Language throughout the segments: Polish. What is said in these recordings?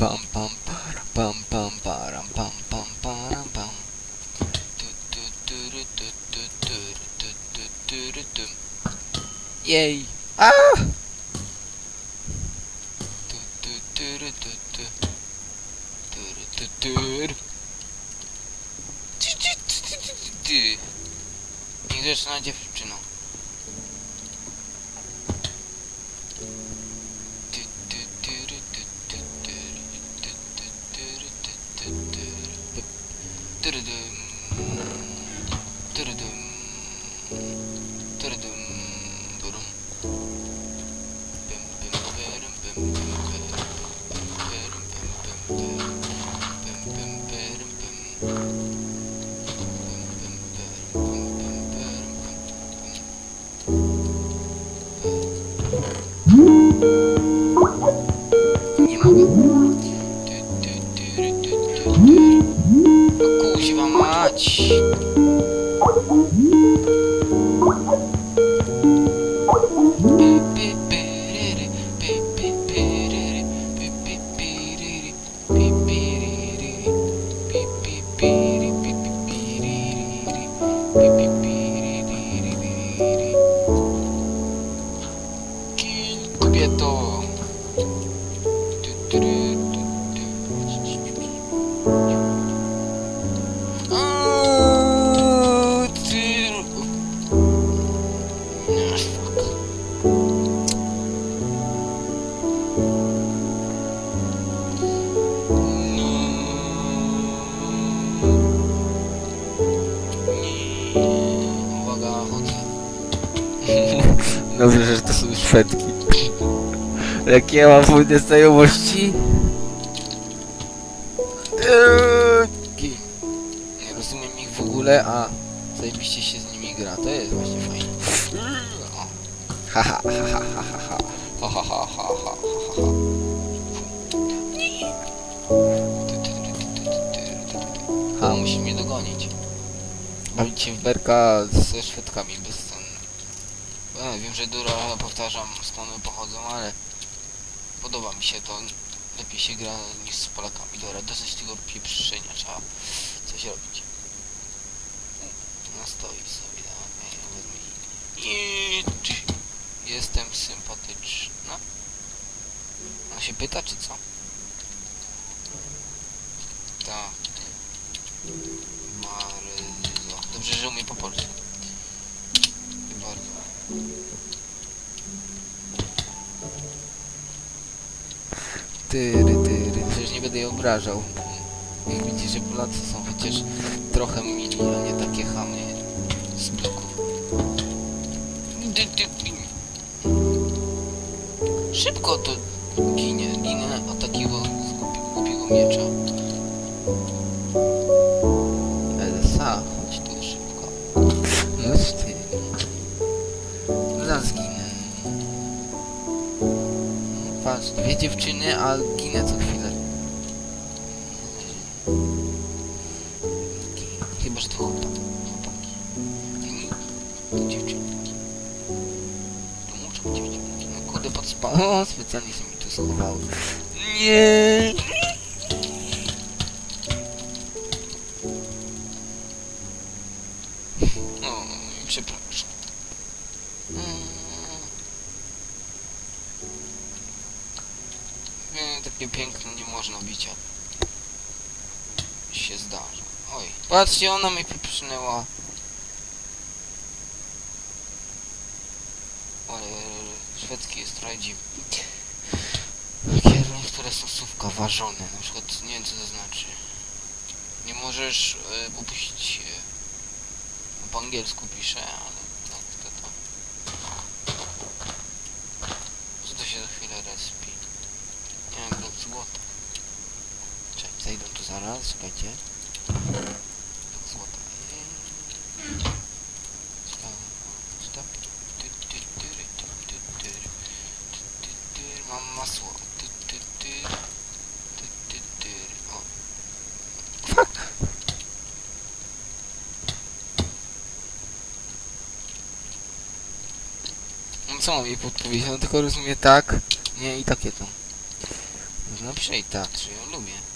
pam pam para, pam pam param pam pam param pam. Tu, tu, turu, tu, Thank you. Jakie ja mam wójne znajomości? Eee. Nie rozumiem ich w ogóle, a zajebiście się z nimi gra. To jest właśnie fajne. Ha ha ha ha ha ha ha. Ha ha ha ha ha ha ha ha. Musi mnie dogonić. Bawić się w berka ze Szwedkami bez sen. E, wiem, że dużo powtarzam skąd pochodzą, ale podoba mi się to. Lepiej się gra niż z Polakami. Dobra, dosyć tego pieprzenia, trzeba coś robić. No stoi sobie, i... Jestem sympatyczna? On się pyta, czy co? Tak. Maryzo. Dobrze, że umie po polsku. I bardzo. Tyry, tyry. Przecież nie będę jej obrażał. Jak widzisz, że Polacy są chociaż trochę mili, a nie takie chamy z dy. Szybko to ginie, od takiego zgubi- głupiego miecza. Dwie dziewczyny, a ginę co chwilę. Chyba, że to chłopak. Chłopaki. To dziewczyny. To muszą być dziewczyny. No kurde, pod spa... O, specjalnie się mi tu schowały. Nie. Się zdarza. Oj, patrzcie, ona mi pieprznęła. Ale szwedzki jest. Takie niektóre są słówka ważone, na przykład nie wiem co to znaczy. Nie możesz y, upuścić y, po angielsku pisze, ale zaraz, czekajcie. Złota. Stop. Mam masło. O. Fuck! No co mam jej podpowiedzieć? No tylko rozumiem tak, nie i takie to. Można no, i tak, czy ją lubię.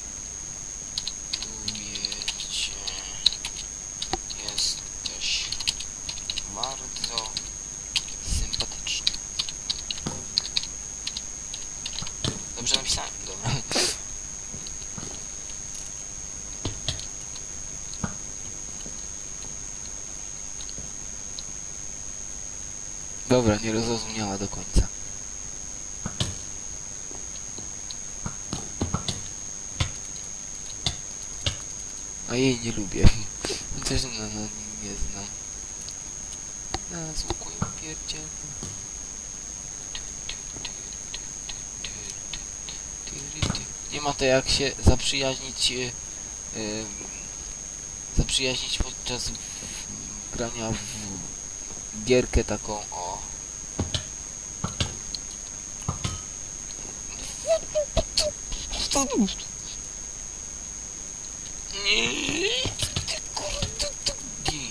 Dobra, nie rozrozumiała do końca. A jej nie lubię. Też no, no, nie znam. Na zwykłym pierdzielu. Nie ma to jak się zaprzyjaźnić em, zaprzyjaźnić podczas grania w gierkę taką o Nie, ty kurde, gej.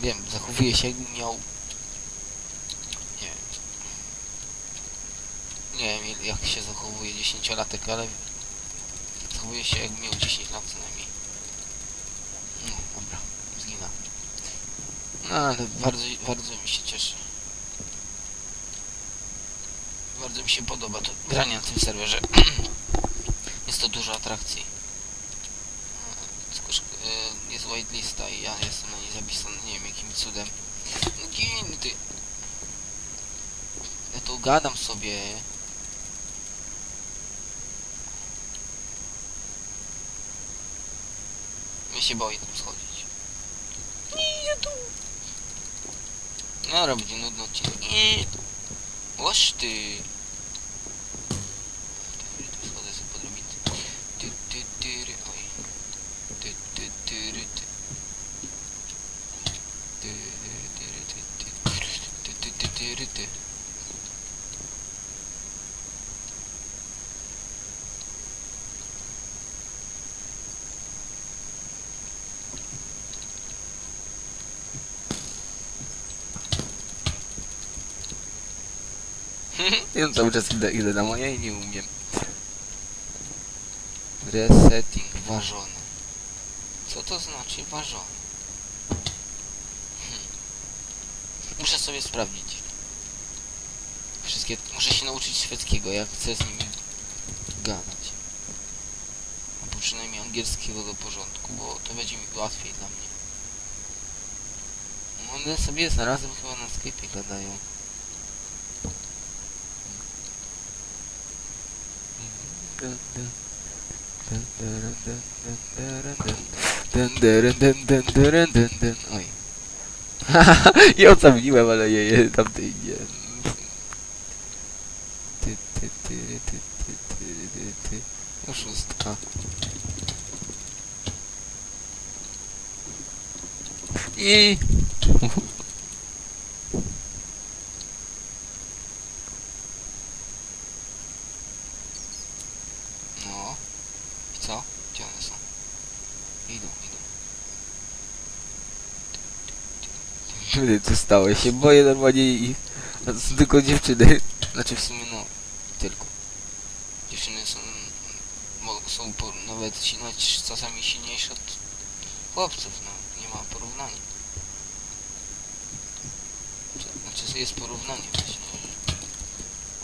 Wiem, zachowuje się jakbym miał... Nie wiem. Nie wiem jak się zachowuje dziesięciolatek, ale... Zachowuje się jakbym miał 10 lat co najmniej. No, dobra, zginę. No ale bardzo, bardzo mi się cieszy. Bardzo mi się podoba to granie na tym serwerze. Jest to dużo atrakcji. E, jest whitelista i ja jestem na niej zapisany, nie wiem jakim cudem. No gin ty. Ja tu gadam sobie. Mnie się boi tam schodzić. Nie tu. No, robić nudny odcinek. Nie. Ty. Tu schodzę sobie po drabince. Ty, ty, ty, ry, oj. Ty, ty, ty, ry, ty. Ty, ry, ty, ry, ty, ty. Ty, ty, ty, ty, ry, ty. Ja cały czas idę, idę na moje i nie umiem. Resetting ważony. Co to znaczy ważony? Hmm. Muszę sobie sprawdzić. Wszystkie... Muszę się nauczyć szwedzkiego, jak chcę z nimi gadać. Albo przynajmniej angielskiego do porządku, bo to będzie mi łatwiej dla mnie. No, One sobie zarazem chyba na Skype'ie gadają. Oj. I ocaliłem, ale je, je tamtej nie. Ty, ty, ty, ty, ty, ty, ty, ty. Oszustka. I... No. I co? Gdzie one są? Idą, idą. Ty, co stało się? Boję normalnie. A to są tylko dziewczyny. Znaczy w sumie no, tylko. Dziewczyny są, mo- są nawet si- nawet czasami silniejsze od chłopców, no. Nie ma porównania. Czy- Znaczy jest porównanie właśnie.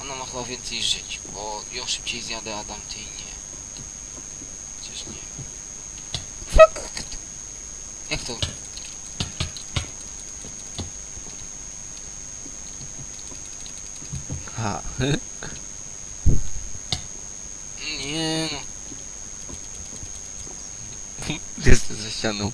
Ona ma chyba więcej żyć, bo ją szybciej zjadę, a tamtej nie. Chociaż nie wiem. Fuck! Jak to? Ha. Nie no. Jestem za ścianą.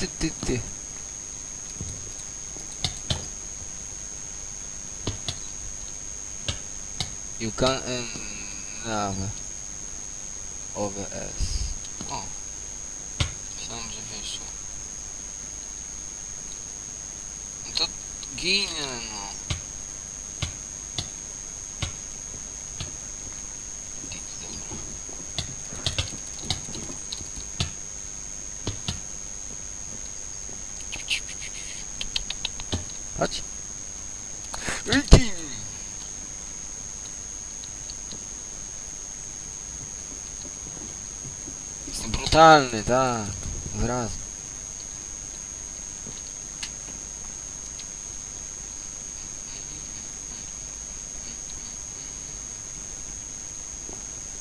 Ty, ty, ty. You can nav OVS. O. Myślałem, że wyszło. No to ginę, no. Brutalny, tak. Od razu.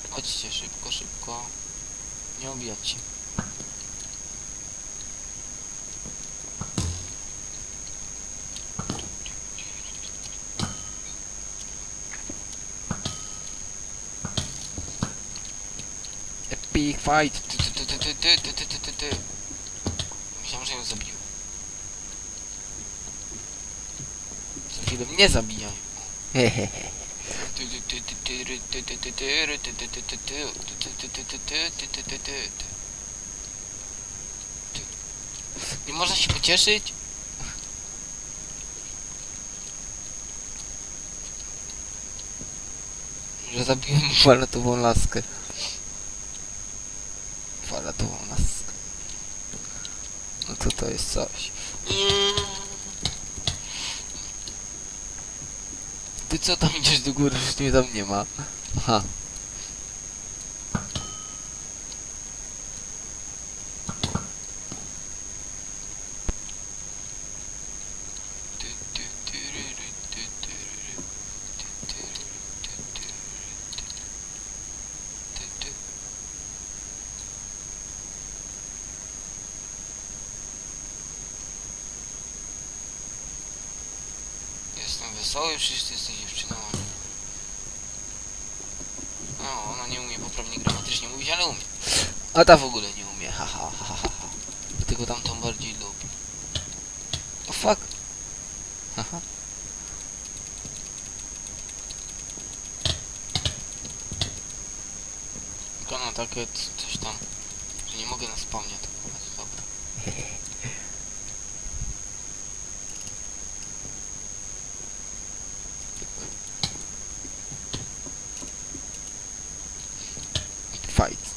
Chodźcie szybko, szybko. Nie obijać się. Epic fight! Ty, ty, ty, ty, ty, ty, ty, ty, ty. Myślałem, że ją zabiłem. Co chwilę mnie zabijają. Hehehe. Nie można się pocieszyć? Że zabiłem faletową laskę. Faletową laskę. To to jest coś. Ty co tam idziesz do góry, już mnie tam nie ma. Aha. Wesoły, wszyscy jesteś dziewczyną. No, ona nie umie poprawnie gramatycznie mówić, ale umie. A ta w ogóle nie umie, ha ha ha ha ha. Dlatego tamtą bardziej lubi. O fuck. Haha. Tylko na takie coś tam, że nie mogę na spawnie atakować, dobra. Fight.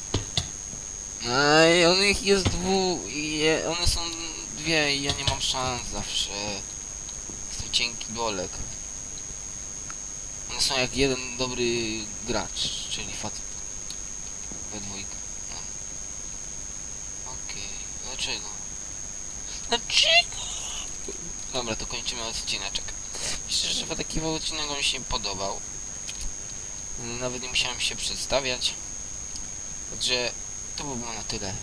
No i on ich jest dwu... i Je, one są dwie i ja nie mam szans zawsze. Jestem cienki bolek. One są jak jeden dobry gracz, czyli facet. We dwójkę. No. Okej, dlaczego? Dlaczego? Dobra, to kończymy odcineczek. Myślę, że taki odcinek mi się podobał. Nawet nie musiałem się przedstawiać. Także to by było na tyle.